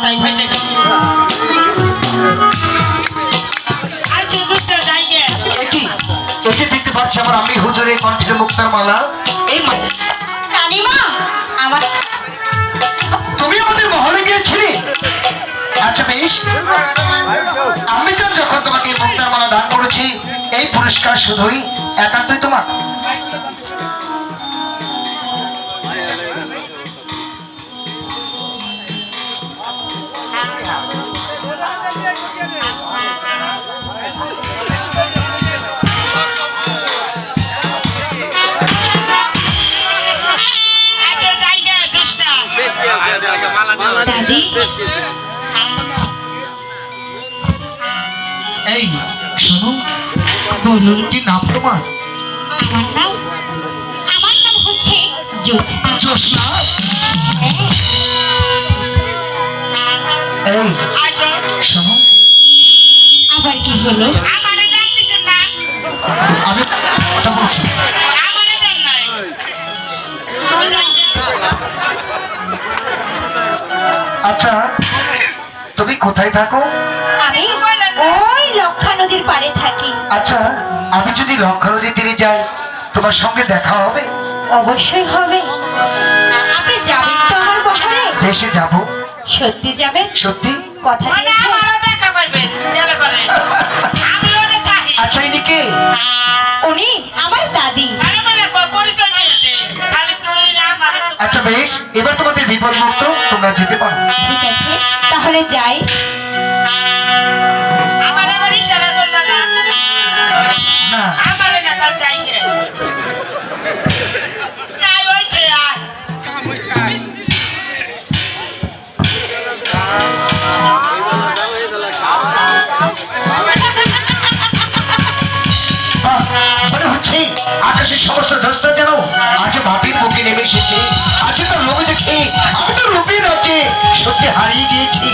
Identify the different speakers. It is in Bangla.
Speaker 1: মাথায় ফেটে
Speaker 2: এসে দেখতে পাচ্ছি আমার আমি হুজুরের কণ্ঠের মুক্তার মালা। এই মা-
Speaker 3: আমার
Speaker 2: তুমি আমাদের মহলে গিয়েছিলে? আচ্ছা বেশ। আমি তো যখন তোমাকে মুক্তার মালা দান করেছি এই পুরস্কার শুধুই একান্তই তোমার? এই শোনো
Speaker 3: বলুন
Speaker 2: কি নাম তোমার?
Speaker 3: আমার নাম আমার নাম হচ্ছে জ্যোৎস্না।
Speaker 2: জোসনা এই
Speaker 1: আচ্ছা।
Speaker 2: শোনো।
Speaker 3: আবার কি হলো?
Speaker 1: আমারে ডাকতেছেন না।
Speaker 2: আমি কথা বলছি।
Speaker 1: আমারে দেন নাই।
Speaker 2: আচ্ছা তুমি কোথায় থাকো?
Speaker 3: আমি ওই লক্ষা নদীর পাড়ে থাকি।
Speaker 2: আচ্ছা আমি যদি লক্ষা নদী তীরে যাই তোমার সঙ্গে দেখা হবে?
Speaker 3: অবশ্যই হবে। আপনি যাবেন তো আমার বহরে
Speaker 2: দেশে যাব।
Speaker 3: সত্যি যাবে?
Speaker 2: সত্যি?
Speaker 3: কথা
Speaker 1: মানে দেখা
Speaker 2: আচ্ছা ইনি কে?
Speaker 3: উনি আমার দাদি।
Speaker 1: মানে
Speaker 2: আচ্ছা বেশ। এবার তোমাদের বিপদ মুক্ত তোমরা যেতে পারো।
Speaker 3: ঠিক আছে তাহলে যাই।
Speaker 2: আকাশের সমস্ত ঝস্তা যেন আজ মাটির বুকে নেমে এসেছে। আজ তো রবি দেখে আমি তো রবি রাজ্যে সত্যি হারিয়ে গিয়েছি।